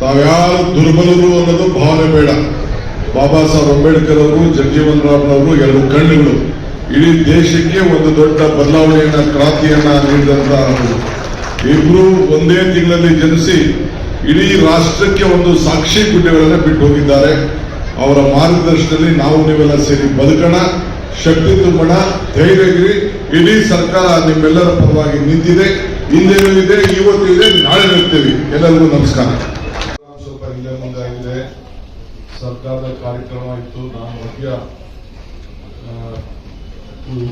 ತಾವ್ಯಾರು ದುರ್ಬಲರು ಅನ್ನೋದು ಭಾವನೆ ಬೇಡ. ಬಾಬಾ ಸಾಹೇಬ್ ಅಂಬೇಡ್ಕರ್ ಅವರು, ಜಗಜೀವನ್ ರಾಮ್ನವರು ಎರಡು ಕಣ್ಣುಗಳು. ಇಡೀ ದೇಶಕ್ಕೆ ಒಂದು ದೊಡ್ಡ ಬದಲಾವಣೆಯನ್ನ, ಕ್ರಾಂತಿಯನ್ನ ನೀಡಿದಂತ ಇಬ್ರು ಒಂದೇ ತಿಂಗಳಲ್ಲಿ ಜನಿಸಿ ಇಡೀ ರಾಷ್ಟ್ರಕ್ಕೆ ಒಂದು ಸಾಕ್ಷಿ ಗುಡ್ಡೆಗಳನ್ನ ಬಿಟ್ಟು ಹೋಗಿದ್ದಾರೆ. ಅವರ ಮಾರ್ಗದರ್ಶನದಲ್ಲಿ ನಾವು ನೀವೆಲ್ಲ ಸೇರಿ ಬದುಕೋಣ, ಶಕ್ತಿ ತುಂಬೋಣ, ಧೈರ್ಯ ಇರಿ. ಇಡೀ ಸರ್ಕಾರ ನಿಮ್ಮೆಲ್ಲರ ಪರವಾಗಿ ನಿಂತಿದೆ. ಹಿಂದೆನೂ ಇದೆ, ಇವತ್ತು ಇದೆ ನಾಳೆ ಇರ್ತೀವಿ. ಎಲ್ಲರಿಗೂ ನಮಸ್ಕಾರ. ಸರ್ಕಾರದ ಕಾರ್ಯಕ್ರಮ ಇತ್ತು. ನಾನು ಮಧ್ಯ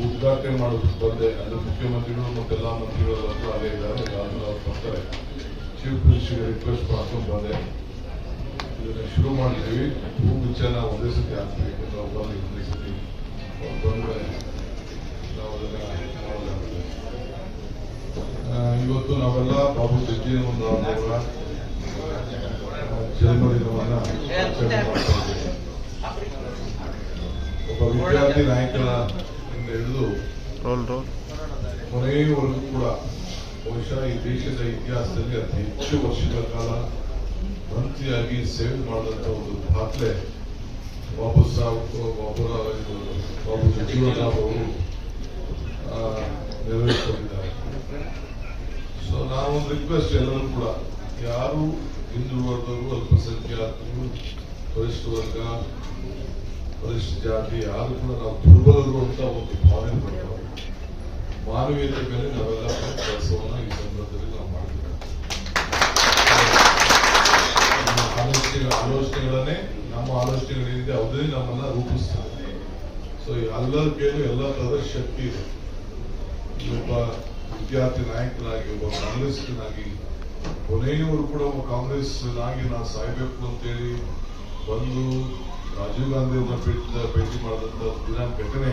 ಉದ್ಘಾಟನೆ ಮಾಡೋದು ಬಂದೆ. ಅದು ಮುಖ್ಯಮಂತ್ರಿಗಳು ಮತ್ತೆಲ್ಲ ಮಂತ್ರಿಗಳು ಅಲ್ಲೇ ಇದ್ದಾರೆ. ಅವ್ರು ಬರ್ತಾರೆ. ಚೀಫ್ ಮಿನಿಸ್ಟರ್ಗೆ ರಿಕ್ವೆಸ್ಟ್ ಮಾಡ್ಕೊಂಡು ಬಂದೆ. ಇದನ್ನ ಶುರು ಮಾಡಿದ್ದೀವಿ. ಹೂ ಮುಂಚೆನ ಒಂದೇ ಸತಿ ಯಾಕಂದ್ರೆ ಅವ್ರು ಬಂದು ಒಂದೇ ಸತಿ ಅವ್ರು ಬಂದ್ರೆ ನಾವು ಅದನ್ನ ಇವತ್ತು ನಾವೆಲ್ಲ ಬಾಬು ಜಗಜೀವನ್ ರಾಮ್ ಇದ್ದೇವೆ ಒಬ್ಬ ವಿದ್ಯಾರ್ಥಿ ನಾಯಕನ ಹಿಡಿದು ಕೊನೆಯವರೆಗೂ ಕೂಡ ಬಹುಶಃ ಈ ದೇಶದ ಇತಿಹಾಸದಲ್ಲಿ ಅತಿ ಹೆಚ್ಚು ವರ್ಷಗಳ ಕಾಲ ಮಂತ್ರಿಯಾಗಿ ಸೇವೆ ಮಾಡಿದಂತ ಒಂದು ದಾಖಲೆ ಬಾಬು ಸಾಹೇಬ್ ಬಾಬುರ ಬಾಬು ರಾಮ್ ಅವರು ನೆರವೇರಿಸಿಕೊಂಡಿದ್ದಾರೆ ಸೊ ನಾವೊಂದು ರಿಕ್ವೆಸ್ಟ್ ಎಲ್ಲರೂ ಕೂಡ ಯಾರು ಹಿಂದುಳಿದವರು ಅಲ್ಪಸಂಖ್ಯಾತರು ಪರಿಷ್ಠ ವರ್ಗ ಪರಿಷ್ಠ ಜಾತಿ ಯಾರು ಕೂಡ ನಾವು ದುರ್ಬಲರು ಅಂತ ಒಂದು ಭಾವನೆ ಬರ್ತವೆ ಮಾನವೀಯತೆ ಮೇಲೆ ನಾವೆಲ್ಲ ಕೆಲಸವನ್ನ ಈ ಸಂದರ್ಭದಲ್ಲಿ ನಾವು ಮಾಡ್ತೀವಿ. ನಮ್ಮ ಆಲೋಚನೆ ಆಲೋಚನೆಗಳನ್ನೇ, ನಮ್ಮ ಆಲೋಚನೆಗಳೇನಿದೆ ಅದೇ ನಮ್ಮನ್ನ ರೂಪಿಸ್ತದೆ. ಸೊ ಎಲ್ಲರಿಗೇನು ಎಲ್ಲ ತರದ ಶಕ್ತಿ ಇದೆ. ಒಬ್ಬ ವಿದ್ಯಾರ್ಥಿ ನಾಯಕನಾಗಿ, ಒಬ್ಬ ಕಾಂಗ್ರೆಸ್ನಾಗಿ ಕೊನೆಯವರು ಕೂಡ ಕಾಂಗ್ರೆಸ್ ಆಗಿ ನಾನು ಸಾಯ್ಬೇಕು ಅಂತೇಳಿ ಬಂದು ರಾಜೀವ್ ಗಾಂಧಿ ಅವ್ರನ್ನ ಭೇಟಿ ಭೇಟಿ ಮಾಡಿದಂತ ದಿನ ಘಟನೆ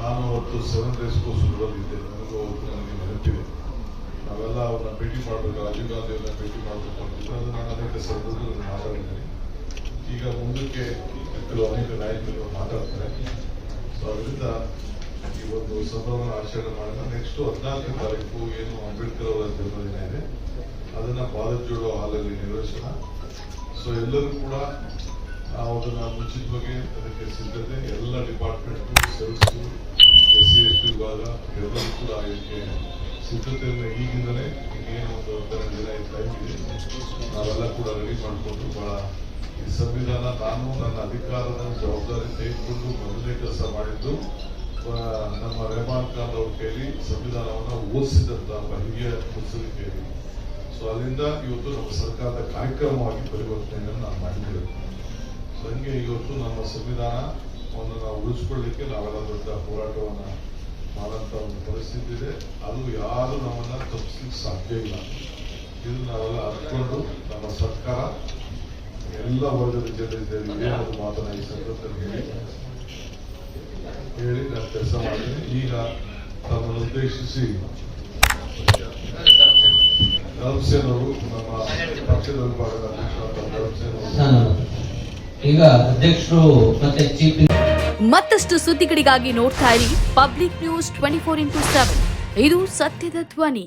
ನಾನು ಅವತ್ತು ಸೆವೆನ್ ಡೇಸ್ ಕೋರ್ಸ್ ಇದ್ದೆ ನನಗೂ ಅವತ್ತು ನನಗೆ ನೆನಪಿದೆ. ನಾವೆಲ್ಲ ಅವ್ರನ್ನ ಭೇಟಿ ಮಾಡಬೇಕು, ರಾಜೀವ್ ಗಾಂಧಿ ಅವ್ರನ್ನ ಭೇಟಿ ಮಾಡಬೇಕು ಅಂತಿದ್ರು ನಾನು ಅನೇಕ ಸಂದರ್ಭದಲ್ಲಿ ಮಾತಾಡಿದ್ದೀನಿ. ಈಗ ಮುಂದಕ್ಕೆ ಕೆಲವು ಅನೇಕ ನಾಯಕರು ಮಾತಾಡ್ತಾರೆ. ಸೊ ಅದರಿಂದ ಈ ಒಂದು ಸಂಭ್ರಮನ ಆಚರಣೆ ಮಾಡಿದ ನೆಕ್ಸ್ಟ್ ಹದಿನಾಲ್ಕನೇ ತಾರೀಕು ಏನು ಅಂಬೇಡ್ಕರ್ ಅವರ ಜನ್ಮದಿನ ಇದೆ. ಅದನ್ನ ಭಾರತ್ ಜೋಡೋ ಹಾಲಲ್ಲಿ ನಿರ್ವಹಿಸೋಣ. ಸೊ ಎಲ್ಲರೂ ಕೂಡ ಅದನ್ನ ಮುಂಚಿತವಾಗಿ ಅದಕ್ಕೆ ಸಿದ್ಧತೆ, ಎಲ್ಲ department cells S C S T ವಿಭಾಗ, ಎಲ್ಲರೂ ಕೂಡ ಇದಕ್ಕೆ ಸಿದ್ಧತೆಯನ್ನು ಈಗಿಂದಲೇ ಏನು ಒಂದು ಹದಿನೈದು ದಿನ ಟೈಮ್ ಇದೆ ನಾವೆಲ್ಲ ಕೂಡ ರೆಡಿ ಮಾಡಿಕೊಂಡು ಬಹಳ ಈ ಸಂವಿಧಾನ ನಾನು ನನ್ನ ಅಧಿಕಾರದ ಜವಾಬ್ದಾರಿ ತೆಗೆದುಕೊಂಡು ಮೊದಲನೇ ಕೆಲಸ ಮಾಡಿದ್ದು ನಮ್ಮ ರೆಹಮಾನ್ ಖಾನ್ ಅವ್ರ ಕೈಲಿ ಸಂವಿಧಾನವನ್ನು ಓದಿಸಿದಂತ ಒಬ್ಬ ಹಿರಿಯ ಮುಸ್ಲಿಂ ಸೊ ಅಲ್ಲಿಂದ ಇವತ್ತು ನಮ್ಮ ಸರ್ಕಾರದ ಕಾರ್ಯಕ್ರಮವಾಗಿ ಪರಿವರ್ತನೆಯನ್ನು ನಾವು ಮಾಡಿದ್ದೇವೆ. ಸೊ ಹಂಗೆ ಇವತ್ತು ನಮ್ಮ ಸಂವಿಧಾನವನ್ನು ನಾವು ಉಳಿಸ್ಕೊಳ್ಳಿಕ್ಕೆ ನಾವೆಲ್ಲ ದೊಡ್ಡ ಹೋರಾಟವನ್ನ ಮಾಡಂತ ಒಂದು ಪರಿಸ್ಥಿತಿ ಇದೆ. ಅದು ಯಾರು ನಮ್ಮನ್ನ ತಪ್ಪಿಸ್ಲಿಕ್ಕೆ ಸಾಧ್ಯ ಇಲ್ಲ. ಇದು ನಾವೆಲ್ಲ ಅರ್ಕೊಂಡು ನಮ್ಮ ಸರ್ಕಾರ ಎಲ್ಲ ವರ್ಗದ ಜನರಿದ್ದೇವೆ ಮಾತನಾಡಿ ಸಂದರ್ಭದಲ್ಲಿ ಹೇಳಿ ನಾನು ಕೆಲಸ ಮಾಡ್ತೀನಿ. ಈಗ ತಮ್ಮನ್ನು ಉದ್ದೇಶಿಸಿ ಅವರು ನಮ್ಮ ಪಕ್ಷದ ವಿಭಾಗದ ಅವರು ಈಗ ಅಧ್ಯಕ್ಷರು ಮತ್ತೆ ಚೀಫ್ ಮತ್ತಷ್ಟು ಸುದ್ದಿಗಳಿಗಾಗಿ ನೋಡ್ತಾ ಇರಿ public news twenty four into seven ಇದು ಸತ್ಯದ ಧ್ವನಿ.